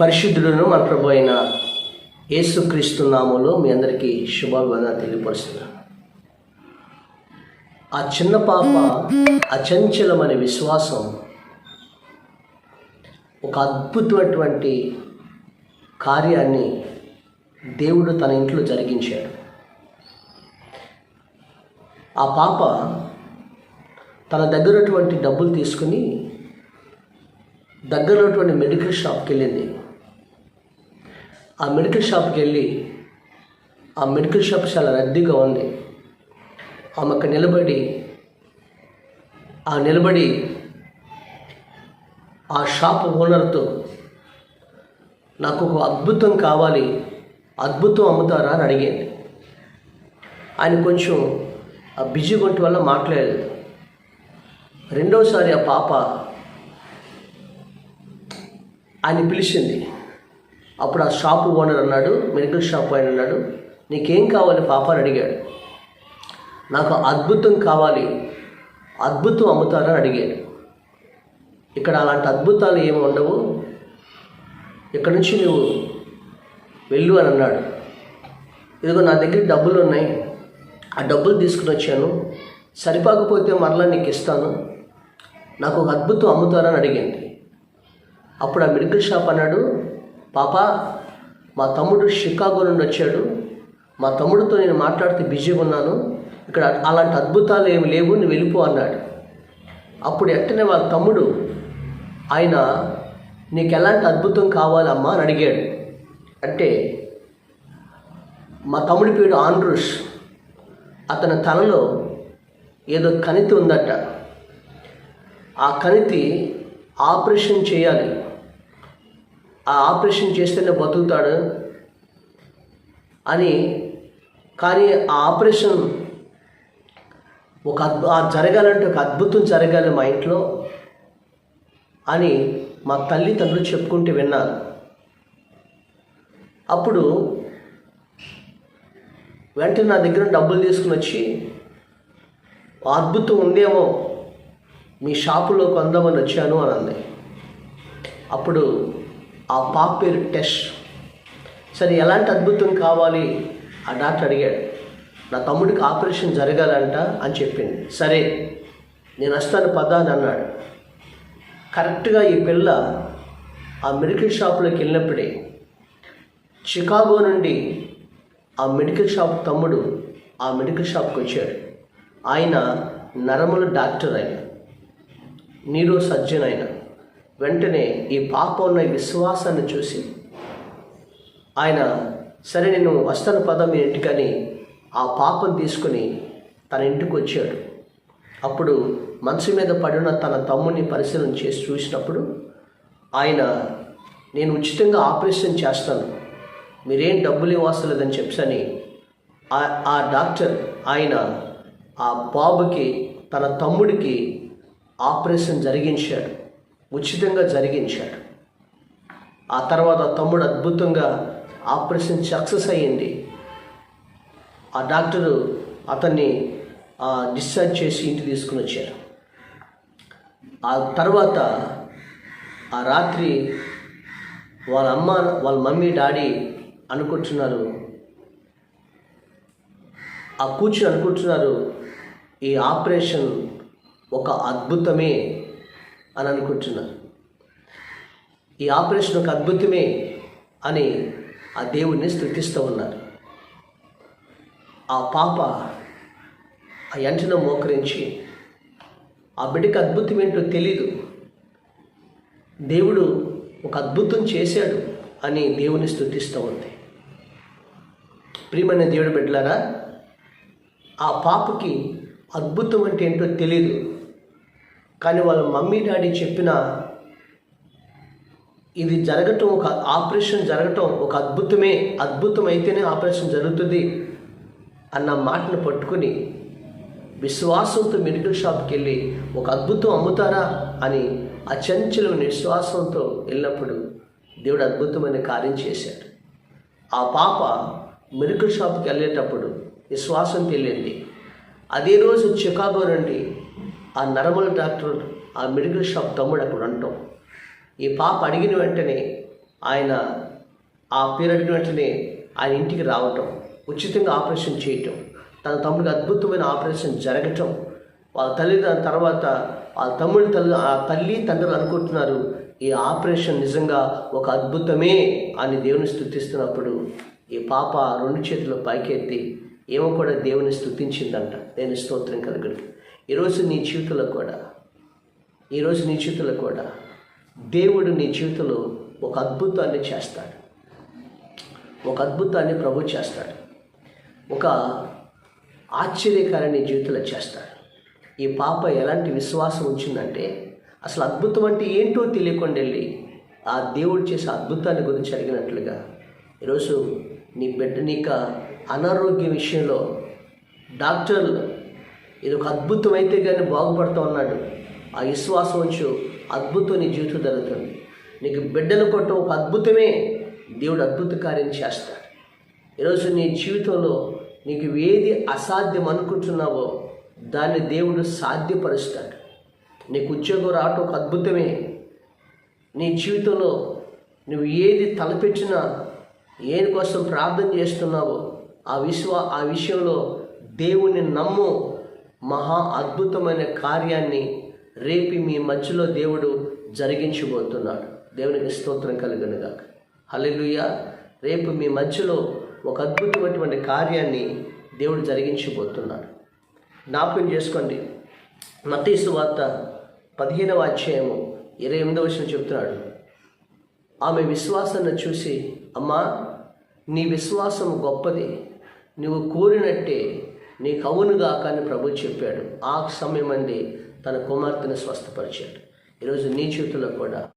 పరిశుద్ధులను మన ప్రభు అయిన యేసుక్రీస్తు నామంలో మీ అందరికీ శుభాభివందన తెలియపరుస్తున్నాను. ఆ చిన్న పాప అచంచలమనే విశ్వాసం ఒక అద్భుతమైనటువంటి కార్యాన్ని దేవుడు తన ఇంట్లో జరిగించాడు. ఆ పాప తన దగ్గర డబ్బులు తీసుకుని దగ్గర ఉన్నటువంటి మెడికల్ షాప్కి వెళ్ళింది. ఆ మెడికల్ షాప్కి వెళ్ళి ఆ మెడికల్ షాప్ చాలా రద్దీగా ఉంది. ఆమెకు నిలబడి ఆ నిలబడి ఆ షాప్ ఓనర్తో నాకు ఒక అద్భుతం కావాలి అద్భుతం అమ్ముతారా అని అడిగింది. ఆయన కొంచెం ఆ బిజీ గుంట వల్ల మాట్లాడలేదు. రెండోసారి ఆ పాప ఆయన పిలిచింది. అప్పుడు ఆ షాప్ ఓనర్ అన్నాడు మెడికల్ షాప్ ఆయన అన్నాడు నీకేం కావాలి? పాప అని అడిగాడు. నాకు అద్భుతం కావాలి అద్భుతం అమ్ముతారని అడిగాడు. ఇక్కడ అలాంటి అద్భుతాలు ఏమి ఉండవు. ఇక్కడ నుంచి నువ్వు వెళ్ళు అని అన్నాడు. ఇదిగో నా దగ్గర డబ్బులు ఉన్నాయి. ఆ డబ్బులు తీసుకుని వచ్చాను. సరిపోకపోతే మరలా నీకు ఇస్తాను. నాకు ఒక అద్భుతం అమ్ముతారని అడిగింది. అప్పుడు ఆ మెడికల్ షాప్ అన్నాడు పాప మా తమ్ముడు షికాగో నుండి వచ్చాడు. మా తమ్ముడితో నేను మాట్లాడితే బిజీగా ఉన్నాను. ఇక్కడ అలాంటి అద్భుతాలు ఏమి లేవు నువ్వు వెళ్ళిపో అన్నాడు. అప్పుడు ఎట్టనే వాళ్ళ తమ్ముడు ఆయన నీకు ఎలాంటి అద్భుతం కావాలమ్మా అని అడిగాడు. అంటే మా తమ్ముడి పేరు ఆండ్రూస్. అతని తలలో ఏదో కణితి ఉందట. ఆ కణితి ఆపరేషన్ చేయాలి. ఆ ఆపరేషన్ చేస్తేనే బతుకుతాడు అని కానీ ఆ ఆపరేషన్ ఒక అద్భు జరగాలంటే ఒక అద్భుతం జరగాలి మా ఇంట్లో అని మా తల్లిదండ్రులు చెప్పుకుంటూ విన్నారు అప్పుడు వెంటనే నా దగ్గర డబ్బులు తీసుకుని వచ్చి అద్భుతం ఉందేమో మీ షాపులో కొందామని వచ్చాను అని అంది. అప్పుడు ఆ పాప పేరు టెష్. సరే ఎలాంటి అద్భుతం కావాలి? ఆ డాక్టర్ అడిగాడు. నా తమ్ముడికి ఆపరేషన్ జరగాలంట అని చెప్పింది. సరే నేను వస్తాను పద అని అన్నాడు. కరెక్ట్గా ఈ పిల్ల ఆ మెడికల్ షాప్లోకి వెళ్ళినప్పుడే చికాగో నుండి ఆ మెడికల్ షాప్ తమ్ముడు ఆ మెడికల్ షాప్కి వచ్చాడు. ఆయన నరముల డాక్టర్ ఆయన. నీరో సర్జన్ ఆయన. వెంటనే ఈ పాప ఉన్న విశ్వాసాన్ని చూసి ఆయన సరే నేను వస్తాను పదం మీ ఇంటికని. ఆ పాపం తీసుకుని తన ఇంటికి వచ్చాడు. అప్పుడు మనసు మీద పడిన తన తమ్ముని పరిశీలన చేసి చూసినప్పుడు ఆయన నేను ఉచితంగా ఆపరేషన్ చేస్తాను. మీరేం డబ్బులు ఇవ్వాల్సలేదని చెప్పని ఆ- ఆ డాక్టర్ ఆయన ఆ బాబుకి తన తమ్ముడికి ఆపరేషన్ జరిగించాడు. ఉచితంగా జరిగించాడు. ఆ తర్వాత తమ్ముడు అద్భుతంగా ఆపరేషన్ సక్సెస్ అయ్యింది. ఆ డాక్టరు అతన్ని ఆ, డిశ్చార్జ్ చేసి ఇంటికి తీసుకుని వచ్చారు. ఆ తర్వాత ఆ రాత్రి వాళ్ళ అమ్మ వాళ్ళ మమ్మీ డాడీ అనుకుంటున్నారు. ఆ కూర్చుని అనుకుంటున్నారు ఈ ఆపరేషన్ ఒక అద్భుతమే అని అనుకుంటున్నారు ఈ ఆపరేషన్ ఒక అద్భుతమే అని ఆ దేవుణ్ణి స్థుతిస్తూ ఉన్నారు. ఆ పాప ఆ ఎంటను మోకరించి ఆ బిడ్డకి అద్భుతం ఏంటో తెలీదు. దేవుడు ఒక అద్భుతం చేశాడు అని దేవుని స్థుతిస్తూ ఉంది. ప్రియమైన దేవుడు బిడ్డలారా ఆ పాపకి అద్భుతం అంటే ఏంటో తెలీదు. కానీ వాళ్ళ మమ్మీ డాడీ చెప్పిన ఇది జరగటం ఒక ఆపరేషన్ జరగటం ఒక అద్భుతమే అద్భుతం అయితేనే ఆపరేషన్ జరుగుతుంది అన్న మాటను పట్టుకుని విశ్వాసంతో మెడికల్ షాప్కి వెళ్ళి ఒక అద్భుతం అమ్ముతారా అని అచంచలమైన విశ్వాసంతో వెళ్ళినప్పుడు దేవుడు అద్భుతమైన కార్యం చేశాడు. ఆ పాప మెడికల్ షాప్కి వెళ్ళేటప్పుడు విశ్వాసంతో వెళ్ళింది. అదే రోజు చికాగో నుండి ఆ నరమల డాక్టర్ ఆ మెడికల్ షాప్ తమ్ముడు అక్కడ ఉండటం. ఈ పాప అడిగిన వెంటనే ఆయన ఆ పీరియడ్ వెంటనే ఆయన ఇంటికి రావటం ఉచితంగా ఆపరేషన్ చేయటం తన తమ్ముడికి అద్భుతమైన ఆపరేషన్ జరగటం వాళ్ళ తల్లి తర్వాత వాళ్ళ తమ్ముడి తల్లి ఆ తల్లి తండ్రులు అనుకుంటున్నారు ఈ ఆపరేషన్ నిజంగా ఒక అద్భుతమే అని దేవుని స్థుతిస్తున్నప్పుడు ఈ పాప రెండు చేతులు పైకెత్తి ఏమో కూడా దేవుని స్థుతించిందంట. నేను స్తోత్రం కలుగుడు ఈరోజు నీ జీవితంలో కూడా ఈరోజు నీ జీవితంలో కూడా దేవుడు నీ జీవితంలో ఒక అద్భుతాన్ని చేస్తాడు. ఒక అద్భుతాన్ని ప్రభు చేస్తాడు. ఒక ఆశ్చర్యకరాన్ని జీవితంలో చేస్తాడు. ఈ పాప ఎలాంటి విశ్వాసం ఉంచిందంటే అసలు అద్భుతం అంటే ఏంటో తెలియకుండా వెళ్ళి ఆ దేవుడు చేసే అద్భుతాన్ని గురించి అడిగినట్లుగా ఈరోజు నీ బిడ్డ నీక అనారోగ్య విషయంలో డాక్టర్లు ఇది ఒక అద్భుతం అయితే కానీ బాగుపడుతూ ఉన్నాడు. ఆ విశ్వాసం ఉంచు అద్భుతం నీ జీవితం జరుగుతుంది. నీకు బిడ్డలు కొట్టడం ఒక అద్భుతమే. దేవుడు అద్భుత కార్యం చేస్తాడు. ఈరోజు నీ జీవితంలో నీకు ఏది అసాధ్యం అనుకుంటున్నావో దాన్ని దేవుడు సాధ్యపరుస్తాడు. నీకు ఉద్యోగం రావటం ఒక అద్భుతమే. నీ జీవితంలో నువ్వు ఏది తలపెట్టినా ఏది కోసం ప్రార్థన చేస్తున్నావో ఆ విశ్వ ఆ విషయంలో దేవుని నమ్ము. మహా అద్భుతమైన కార్యాన్ని రేపి మీ మధ్యలో దేవుడు జరిగించబోతున్నాడు. దేవునికి స్తోత్రం కలుగునుగా హలెలుయ రేపు మీ మధ్యలో ఒక అద్భుతమైనటువంటి కార్యాన్ని దేవుడు జరిగించబోతున్నాడు. జ్ఞాపకం చేసుకోండి. మతీసు వార్త పదిహేనవ అధ్యాయము ఇరవై ఎనిమిదవ వచ్చిన చెప్తున్నాడు. ఆమె విశ్వాసాన్ని చూసి అమ్మా నీ విశ్వాసం గొప్పది. నువ్వు కోరినట్టే నీకు అవునుగా కానీ ప్రభు చెప్పాడు. ఆ సమయం అంది తన కుమార్తెను స్వస్థపరిచాడు. ఈరోజు నీ చేతుల్లో కూడా